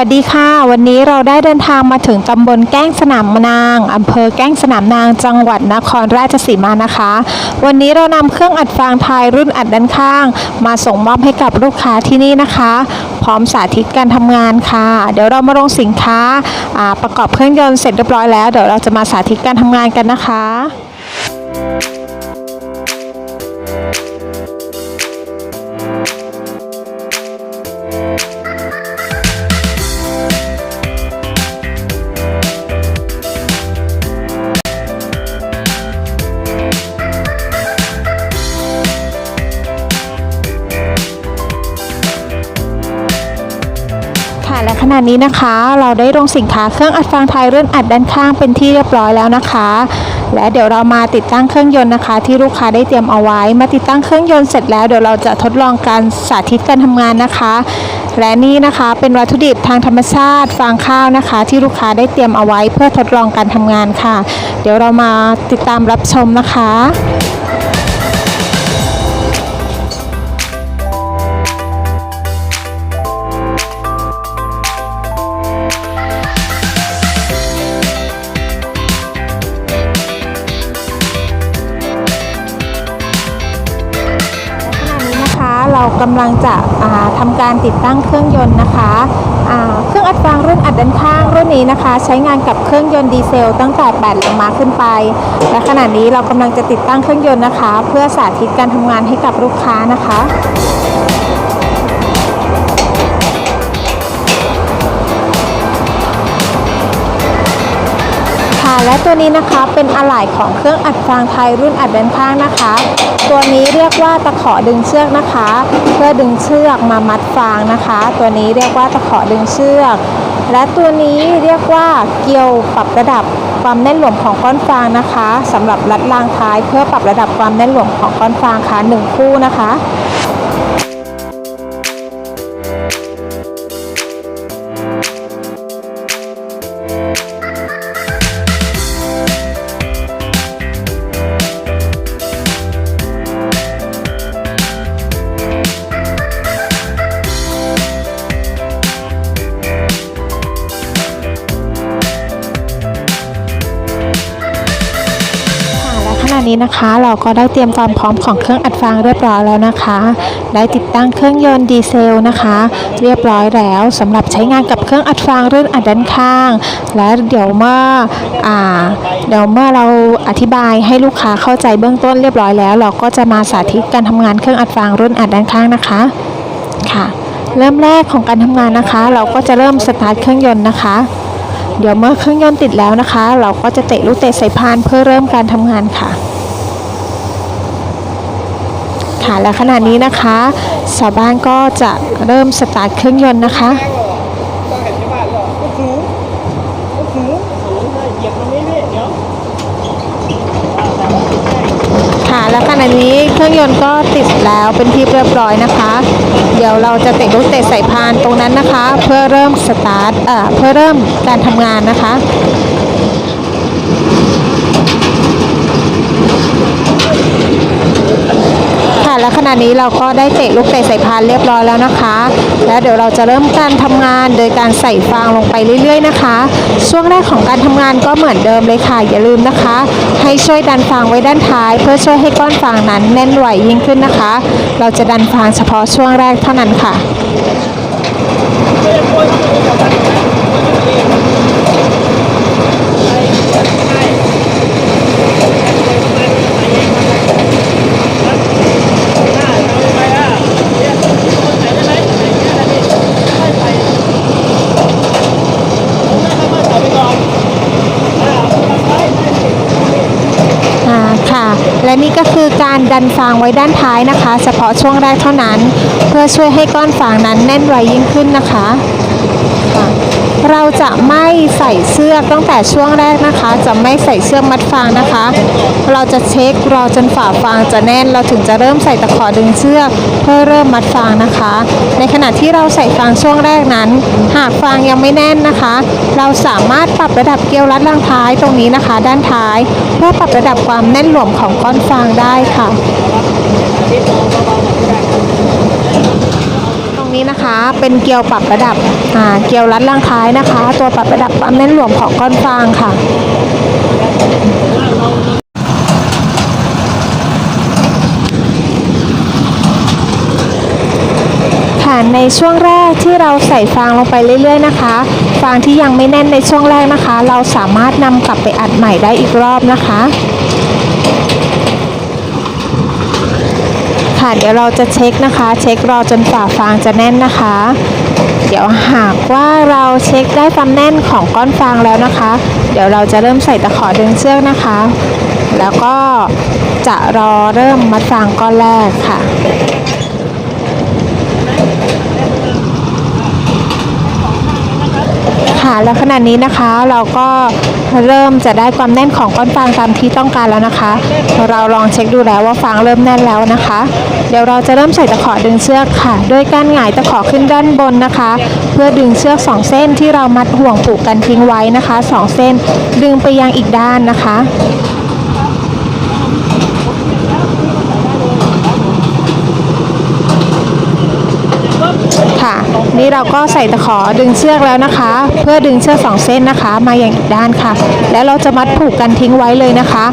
สวัสดีค่ะ วันนี้เราได้เดินทางมาถึงตำบลแก้งสนามนางอำเภอแก้งสนามนางจังหวัดนครราชสีมานะคะ วันนี้เรานำเครื่องอัดฟางไทยรุ่นอัดด้านข้าง มาส่งมอบให้กับลูกค้าที่นี่นะคะ พร้อมสาธิตการทำงานค่ะ เดี๋ยวเรามาลงสินค้าอ่าประกอบเครื่องยนต์เสร็จเรียบร้อยแล้วเดี๋ยวเราจะมาสาธิตการทำงานกันนะคะ นี้นะคะ เราได้ลงสินค้าเครื่องอัดฟางไทยเรุ่อนอัดด้านข้างเป็นที่เรียบร้อยแล้วนะคะ และเดี๋ยวเรามาติดตั้งเครื่องยนต์นะคะ ที่ลูกค้าได้เตรียมเอาไว้ มาติดตั้งเครื่องยนต์เสร็จแล้วเดี๋ยวเราจะทดลองการสาธิตการทำงานนะคะ และนี่นะคะเป็นวัตถุดิบทางธรรมชาติฟางข้าวนะคะ ที่ลูกค้าได้เตรียมเอาไว้ เพื่อทดลองการทำงานค่ะ เดี๋ยวเรามาติดตามรับชมนะคะ กำลังจะทำการติดตั้งเครื่องยนต์นะคะเครื่องอัดฟางรุ่นอัดด้านข้างรุ่นนี้นะคะ ใช้งานกับเครื่องยนต์ดีเซลตั้งแต่8ลงมาขึ้นไป และขณะนี้เรากำลังจะติดตั้งเครื่องยนต์นะคะ เพื่อสาธิตการทำงานให้กับลูกค้านะคะ ค่ะ และตัวนี้นะคะเป็นอะไหล่ของเครื่องอัดฟางไทยรุ่นอัดด้านข้างนะคะ ตัวนี้เรียกว่าตะขอดึงเชือกนะคะ เพื่อดึงเชือกมามัดฟางนะคะ ตัวนี้เรียกว่าตะขอดึงเชือก และตัวนี้เรียกว่าเกลียวปรับระดับความแน่นหลวมของก้อนฟางนะคะสำหรับรัดรางท้ายเพื่อปรับระดับความแน่นหลวมของก้อนฟางค่ะหนึ่งคู่นะคะ นี้นะคะ เราก็ได้เตรียมความพร้อมของเครื่องอัดฟางเรียบร้อยแล้วนะคะ ได้ติดตั้งเครื่องยนต์ดีเซลนะคะ เรียบร้อยแล้วสำหรับใช้งานกับเครื่องอัดฟางรุ่นอัดด้านข้าง และเดี๋ยวเมื่ออเดี๋ยวเมื่อเราอธิบายให้ลูกค้าเข้าใจเบื้องต้นเรียบร้อยแล้ว เราก็จะมาสาธิตการทำงานเครื่องอัดฟางรุ่นอัดด้านข้างนะคะค่ะ เริ่มแรกของการทำงานนะคะ เราก็จะเริ่มสตาร์ทเครื่องยนต์นะคะเดี๋ยวเมื่อเครื่องยนต์ติดแล้วนะคะ เราก็จะเตะลูกเตะใส่พานเพื่อเริ่มการทำงานค่ะ ค่ะและขณะนี้นะคะชาวบ้านก็จะเริ่มสตาร์ทเครื่องยนต์นะคะค่ะและขณะนี้เครื่องยนต์ก็ติดแล้วเป็นที่เรียบร้อยนะคะ เดี๋ยวเราจะเตะลูกเตะใส่พานตรงนั้นนะคะ เพื่อเริ่มสตาร์ทเอ่อเพื่อเริ่มการทำงานนะคะ ค่ะ และขณะนี้เราก็ได้เตะลูกเตะใส่พานเรียบร้อยแล้วนะคะ แล้วเดี๋ยวเราจะเริ่มการทำงานโดยการใส่ฟางลงไปเรื่อย ๆ นะคะ ช่วงแรกของการทำงานก็เหมือนเดิมเลยค่ะ อย่าลืมนะคะ ให้ช่วยดันฟางไว้ด้านท้าย เพื่อช่วยให้ก้อนฟางนั้นแน่นไหวยิ่งขึ้นนะคะ เราจะดันฟางเฉพาะช่วงแรกเท่านั้นค่ะ อ่าค่ะ และนี่ก็คือการ ดันฟางไว้ด้านท้ายนะคะ เฉพาะช่วงแรกเท่านั้น เพื่อช่วยให้ก้อนฟางนั้นแน่นไวยิ่งขึ้นนะคะ จะไม่ใส่เสื้อกตั้งแต่ช่วงแรกนะคะ จะไม่ใส่เสื้อกมัดฟางนะคะ เราจะเช็ครอจนฝ่าฟางจะแน่น เราถึงจะเริ่มใส่ตะขอดึงเชือกเพื่อเริ่มมัดฟางนะคะ ในขณะที่เราใส่ฟางช่วงแรกนั้น หากฟางยังไม่แน่นนะคะ เราสามารถปรับระดับเกลียวรัดรางท้ายตรงนี้นะคะ ด้านท้าย เพื่อปรับระดับความแน่นหลวมของก้อนฟางได้ค่ะ นี้นะคะเป็นเกลียวปรับระดับเกลียวรัดล่างท้ายนะคะ ตัวปรับระดับความแน่นหลวมของก้อนฟางค่ะค่ะในช่วงแรกที่เราใส่ฟางลงไปเรื่อย ๆ นะคะ ฟางที่ยังไม่แน่นในช่วงแรกนะคะ เราสามารถนำกลับไปอัดใหม่ได้อีกรอบนะคะ ค่ะ เดี๋ยวเราจะเช็คนะคะ เช็ครอจนฝ่าฟางจะแน่นนะคะ เดี๋ยวหากว่าเราเช็คได้ความแน่นของก้อนฟางแล้วนะคะ เดี๋ยวเราจะเริ่มใส่ตะขอดึงเชือกนะคะ แล้วก็จะรอเริ่มมัดฟางก้อนแรกค่ะ ค่ะ แล้วขณะนี้นะคะเราก็เริ่มจะได้ความแน่นของก้อนฟางตามที่ต้องการแล้วนะคะ เราลองเช็คดูแล้วว่าฟางเริ่มแน่นแล้วนะคะ เดี๋ยวเราจะเริ่มใส่ตะขอดึงเชือกค่ะ โดยการหงายตะขอขึ้นด้านบนนะคะ เพื่อดึงเชือกสองเส้นที่เรามัดห่วงผูกกันทิ้งไว้นะคะสองเส้น ดึงไปยังอีกด้านนะคะ ค่ะ นี้เราก็ใส่ตะขอดึงเชือกแล้วนะคะ เพื่อดึงเชือกสองเส้นนะคะ มาอย่างอีกด้านค่ะ แล้วเราจะมัดผูกกันทิ้งไว้เลยนะคะ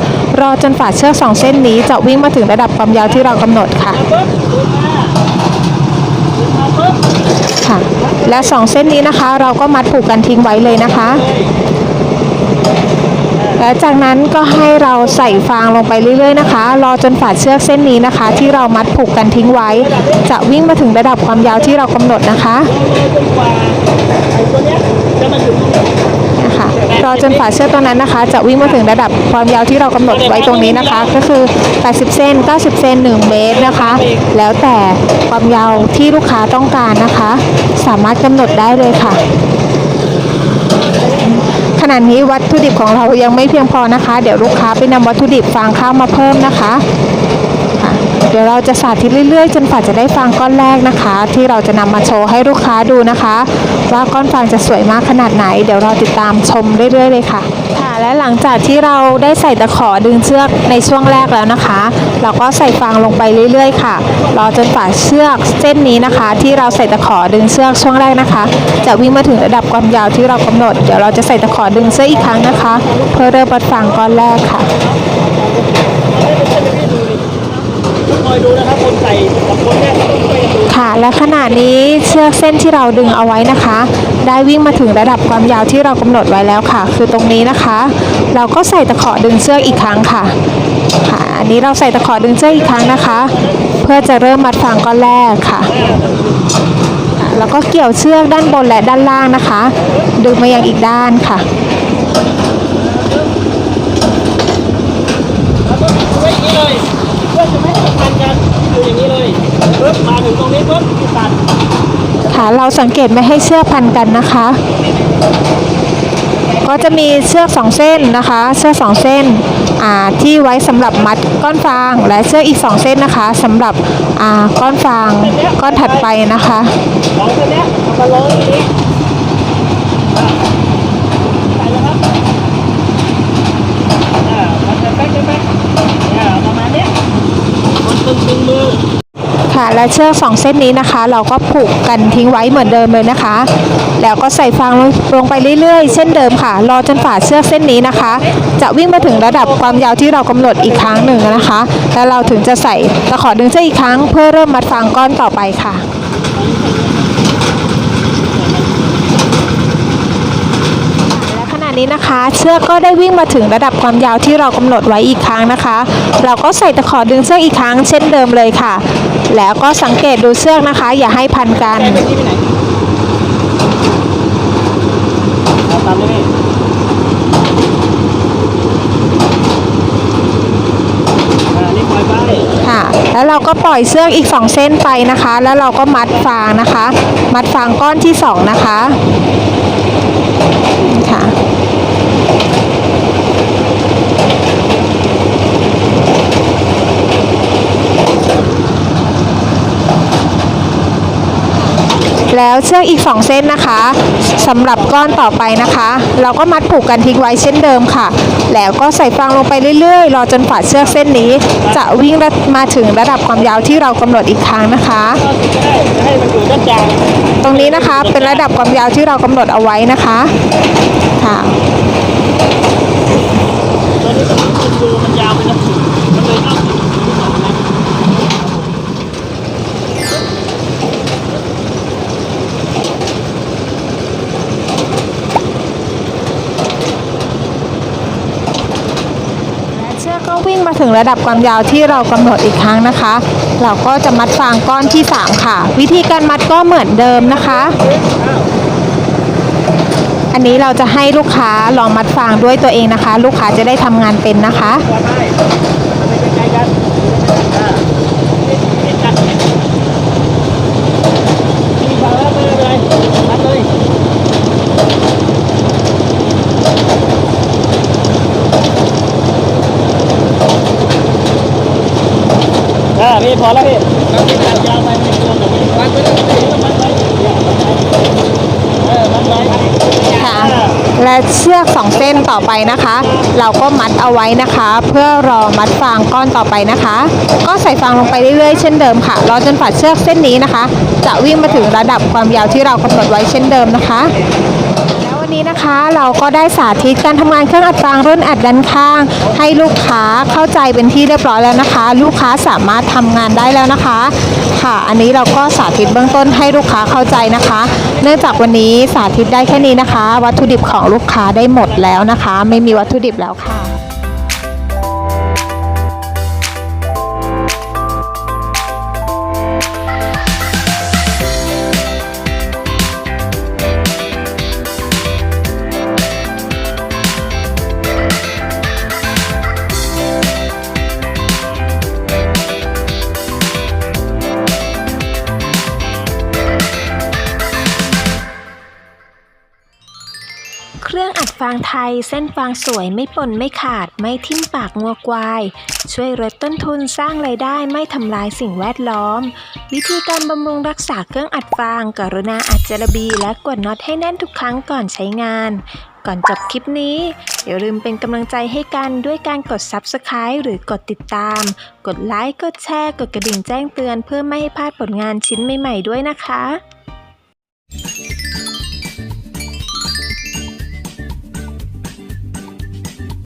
รอจนฝาเชือกสองเส้นนี้จะวิ่งมาถึงระดับความยาวที่เรากำหนดค่ะค่ะ และสองเส้นนี้นะคะ เราก็มัดผูกกันทิ้งไว้เลยนะคะ และจากนั้นก็ให้เราใส่ฟางลงไปเรื่อยๆนะคะ รอจนฝ่าเชือกเส้นนี้นะคะ ที่เรามัดผูกกันทิ้งไว้ จะวิ่งมาถึงระดับความยาวที่เรากำหนดนะคะนะคะรอจนฝาเชือกตัวนั้นนะคะ จะวิ่งมาถึงระดับความยาวที่เรากำหนดไว้ตรงนี้นะคะ ก็คือ 80 เซน 90 เซน 1 เมตรนะคะ แล้วแต่ความยาวที่ลูกค้าต้องการนะคะ สามารถกำหนดได้เลยค่ะ ณะนี้วัตถุดิบของเรายังไม่เพียงพอนะคะ เดี๋ยวลูกค้าไปนำวัตถุดิบฟางข้าวมาเพิ่มนะคะเดี๋ยวเราจะสาธิตเรื่อยๆ จนกว่าจะได้ฟางก้อนแรกนะคะ ที่เราจะนำมาโชว์ให้ลูกค้าดูนะคะ ว่าก้อนฟางจะสวยมากขนาดไหน เดี๋ยวเราติดตามชมเรื่อยๆเลยค่ะ ค่ะและหลังจากที่เราได้ใส่ตะขอดึงเชือกในช่วงแรกแล้วนะคะ เราก็ใส่ฟางลงไปเรื่อยๆ ค่ะรอจนฝ่าเชือกเส้นนี้นะคะ ที่เราใส่ตะขอดึงเชือกช่วงแรกนะคะ จะวิ่งมาถึงระดับความยาวที่เรากำหนดเดี๋ยวเราจะใส่ตะขอดึงเชือกอีกครั้งนะคะ เพื่อเริ่มปัดฟางก้อนแรกค่ะ คอยดูนะครับคนใส่กับคนเนี่ยต้องช่วยกันดูค่ะ และขณะนี้เชือกเส้นที่เราดึงเอาไว้นะคะ ได้วิ่งมาถึงระดับความยาวที่เรากำหนดไว้แล้วค่ะ คือตรงนี้นะคะ เราก็ใส่ตะขอดึงเชือกอีกครั้งค่ะ ค่ะ อันนี้เราใส่ตะขอดึงเชือกอีกครั้งนะคะ เพื่อจะเริ่มมัดฟางก้อนแรกค่ะค่ะแล้วก็เกี่ยวเชือกด้านบนและด้านล่างนะคะ ดึงมายังอีกด้านค่ะ แล้วก็ไว้อย่างนี้เลยเพื่อจะไม่ให้มันพันกันอยู่อย่างนี้เลยปึ๊บมา ถึงตรงนี้ปุ๊บตัดค่ะเราสังเกตไม่ให้เชือกพันกันนะคะ ก็จะมีเชือกสองเส้นนะคะ เชือกสองเส้นอ่าที่ไว้สำหรับมัดก้อนฟาง และเชือกอีกสองเส้นนะคะสำหรับอ่าก้อนฟางก้อนถัดไปนะคะสองเส้นนี้มาลงอย่างนี้อ่าใส่แล้วครับอ่ามันจะแป๊กจะแป๊กเนี่ยประมาณเนี้ยมันตึงตึงมือ ค่ะและเชือกสองเส้นนี้นะคะ เราก็ผูกกันทิ้งไว้เหมือนเดิมเลยนะคะ แล้วก็ใส่ฟางลงไปเรื่อยๆ เช่นเดิมค่ะ รอจนฝ่าเชือกเส้นนี้นะคะ จะวิ่งมาถึงระดับความยาวที่เรากำหนดอีกครั้งหนึ่งนะคะ แล้วเราถึงจะใส่ตะขอดึงเชือกอีกครั้ง เพื่อเริ่มมัดฟางก้อนต่อไปค่ะ และขณะ นี้นะคะ เชือกก็ได้วิ่งมาถึงระดับความยาวที่เรากำหนดไว้อีกครั้งนะคะ เราก็ใส่ตะขอดึงเชือกอีกครั้งเช่นเดิมเลยค่ะ แล้วก็สังเกตดูเชือกนะคะ อย่าให้พันกันตามนี่ค่ะ แล้วเราก็ปล่อยเชือกอีก 2 เส้นไปนะคะ แล้วเราก็มัดฟางนะคะ มัดฟางก้อนที่ 2 นะคะ ค่ะ แล้วเชือกอีก 2 เส้นนะคะสำหรับก้อนต่อไปนะคะ เราก็มัดผูกกันทิ้งไว้เช่นเดิมค่ะ แล้วก็ใส่ฟางลงไปเรื่อยๆ รอจนฝาเชือกเส้นนี้ จะวิ่งมาถึงระดับความยาวที่เรากำหนดอีกครั้งนะคะ ตรงนี้นะคะเป็นระดับความยาวที่เรากำหนดเอาไว้นะคะค่ะตอนนี้ต้องดูมันยาวไปนะมันเลยต้อง และเชือกก็วิ่งมา ถึงระดับความยาวที่เรากำหนดอีกครั้งนะคะ เราก็จะมัดฟางก้อนที่ 3 ค่ะ วิธีการมัดก็เหมือนเดิมนะคะ อันนี้เราจะให้ลูกค้าลองมัดฟางด้วยตัวเองนะคะ ลูกค้าจะได้ทำงานเป็นนะคะ ว่าได้มันไม่ใกล้ๆกันอ่าเห็นกันมีฟางแล้วไม่เป็นไรมัดเลย อ่าพี่พอแล้วพี่เราที่ตัดยาวไปไม่ตัวผมไม่มัดไปเลยมัดไปเออมัดไว้ค่ะและเชือกสองเส้นต่อไปนะคะ เราก็มัดเอาไว้นะคะ เพื่อรอมัดฟางก้อนต่อไปนะคะ ก็ใส่ฟางลงไปเรื่อยๆเช่นเดิมค่ะรอจนฝ่าเชือกเส้นนี้นะคะ จะวิ่งมาถึงระดับความยาวที่เรากำหนดไว้เช่นเดิมนะคะ วันนี้นะคะเราก็ได้สาธิตการทำงานเครื่องอัดฟางรุ่นอัดด้านข้าง ให้ลูกค้าเข้าใจเป็นที่เรียบร้อยแล้วนะคะ ลูกค้าสามารถทำงานได้แล้วนะคะ ค่ะ อันนี้เราก็สาธิตเบื้องต้นให้ลูกค้าเข้าใจนะคะ เนื่องจากวันนี้สาธิตได้แค่นี้นะคะ วัตถุดิบของลูกค้าได้หมดแล้วนะคะ ไม่มีวัตถุดิบแล้วค่ะางไทยเส้นฟางสวยไม่ป่นไม่ขาดไม่ทิ่มปากงัวควาย ช่วยลดต้นทุนสร้างไรายได้ไม่ทำลายสิ่งแวดล้อม วิธีการบำรุงรักษาเครื่องอัดฟาง กรุณาอัดเจลาบีและกดน็อตให้แน่นทุกครั้งก่อนใช้งาน ก่อนจบคลิปนี้อย่าลืมเป็นกำลังใจให้กันด้วยการกด Subscribe หรือกดติดตาม กดไลค์กดแชร์ กดกระดิ่งแจ้งเตือน เพื่อไม่ให้พลาดผลงานชิ้นใหม่ๆด้วยนะคะ